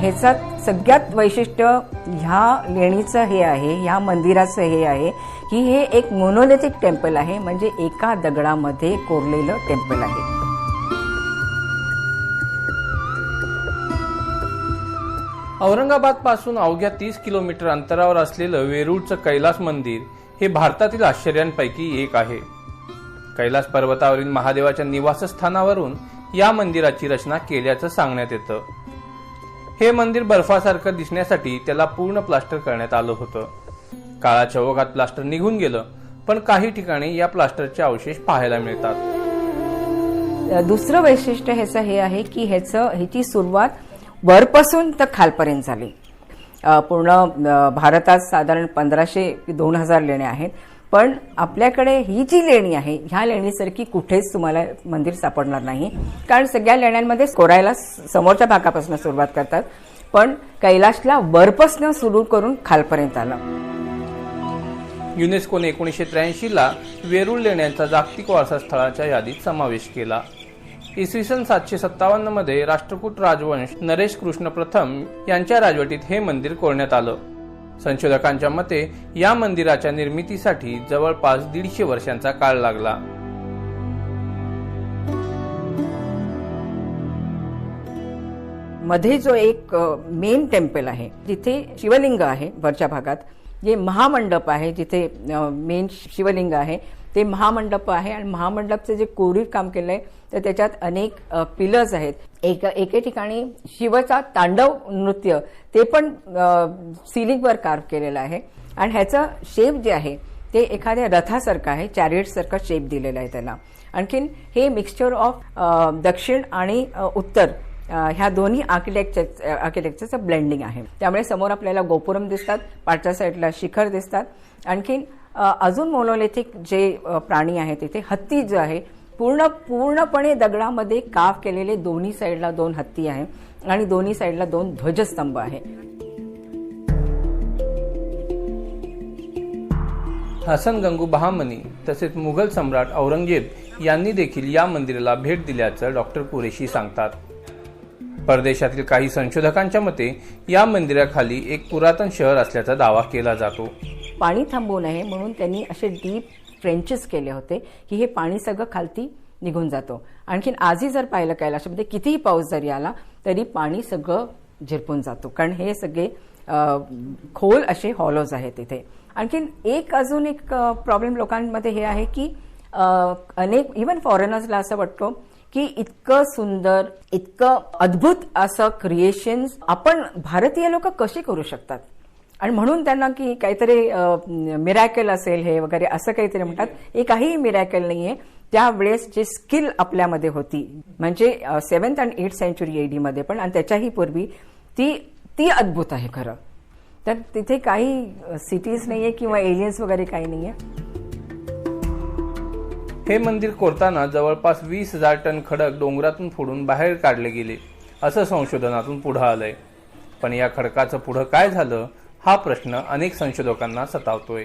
ह्याचा सगळ्यात वैशिष्ट्य ह्या लेणीचं हे आहे ह्या मंदिराचं हे आहे की हे एक मोनोलिथिक टेम्पल आहे म्हणजे एका दगडामध्ये कोरलेलं टेम्पल आहे. औरंगाबादपासून अवघ्या तीस किलोमीटर अंतरावर असलेलं वेरूळचं कैलास मंदिर हे भारतातील आश्चर्यांपैकी एक आहे. कैलास पर्वतावरील महादेवाच्या निवासस्थानावरून या मंदिराची रचना केल्याचं सांगण्यात येतं. हे मंदिर बर्फासारखं दिसण्यासाठी त्याला पूर्ण प्लास्टर करण्यात आलं होतं. काळाच्या ओघात प्लास्टर निघून गेलं पण काही ठिकाणी या प्लास्टरचे अवशेष पाहायला मिळतात. दुसरं वैशिष्ट्य ह्याचं हे आहे की ह्याचं ह्याची सुरुवात वरपासून तर खालपर्यंत झाली. पूर्ण भारतात साधारण पंधराशे दोन हजार लेण्या आहेत. पण आपल्याकडे ही जी लेणी आहे ह्या लेणीसारखी कुठेच तुम्हाला मंदिर सापडणार नाही. कारण सगळ्या लेण्यांमध्ये कोरायला समोरच्या भागापासून सुरुवात करतात. पण कैलाशला वरपासनं सुरू करून खालपर्यंत आलं. युनेस्कोने एकोणीसशे त्र्याऐंशीला वेरूळ लेण्यांचा जागतिक वारसा स्थळाच्या यादीत समावेश केला. इसवी सन सातशे सत्तावन्नमध्ये राष्ट्रकूट राजवंश नरेश कृष्ण प्रथम यांच्या राजवटीत हे मंदिर कोरण्यात आलं. संशोधकांच्या मते या मंदिराच्या निर्मितीसाठी जवळपास दीडशे वर्षांचा काळ लागला. मध्ये जो एक मेन टेम्पल आहे जिथे शिवलिंग आहे वरच्या भागात जे महामंडप आहे जिथे मेन शिवलिंग आहे ते महामंडप आहे आणि महामंडपचं जे कोरीव काम केलंय तर त्याच्यात अनेक पिलर्स आहेत. एक एके ठिकाणी शिवचा तांडव नृत्य ते पण सिलिंगवर कार्व केलेलं आहे. आणि ह्याचं शेप जे आहे ते एखाद्या रथासारखं आहे चॅरियटसारखं शेप दिलेला आहे त्याला. आणखीन हे मिक्सचर ऑफ दक्षिण आणि उत्तर ह्या दोन्ही आर्किटेक्चर आर्किटेक्चरचं ब्लेंडिंग आहे. त्यामुळे समोर आपल्याला गोपुरम दिसतात पाठच्या साईडला शिखर दिसतात. आणखीन अजून मोनोलिथिक जे प्राणी आहे तिथे हत्ती जो आहे पूर्ण पूर्णपणे दगडामध्ये काव केलेले दोन्ही साईडला दोन हत्ती आहे आणि दोन्ही साईडला दोन ध्वजस्तंभ आहे. हसन गंगू बहामनी तसेच मुघल सम्राट औरंगजेब यांनी देखील या मंदिराला भेट दिल्याचं डॉक्टर कुरेशी सांगतात. परदेशातील काही संशोधकांच्या मते या मंदिराखाली एक पुरातन शहर असल्याचा दावा केला जातो. पाणी थांबवू नये म्हणून त्यांनी असे डीप फ्रेंचेस केले होते की हे पाणी सगळं खालती निघून जातो. आणखीन आजही जर पाहिलं कैलाशामध्ये कितीही पाऊस जरी आला तरी पाणी सगळं झिरपून जातो. कारण हे सगळे खोल असे हॉलोज आहेत तिथे. आणखीन एक अजून एक प्रॉब्लेम लोकांमध्ये हे आहे की अनेक इवन फॉरेनर्सला असं वाटतं की इतकं सुंदर इतकं अद्भुत असं क्रिएशन्स आपण भारतीय लोक कसे करू शकतात? आणि म्हणून त्यांना की काहीतरी मिरॅकल असेल हे वगैरे असं काहीतरी म्हणतात. हे काही मिरॅकल नाहीये. त्यावेळेस जे स्किल आपल्यामध्ये होती म्हणजे seventh and eight century AD मध्ये पण आणि त्याच्याही पूर्वी ती ती अद्भुत आहे खरं. तर तिथे काही सिटीज नाहीये किंवा एलियन्स वगैरे काही नाहीये. हे मंदिर कोरताना जवळपास वीस हजार टन खडक डोंगरातून फोडून बाहेर काढले गेले. असं संशोधनातून पुढं आलंय. पण या खडकाचं पुढं काय झालं? हा प्रश्न अनेक संशोधकांना सतावतोय.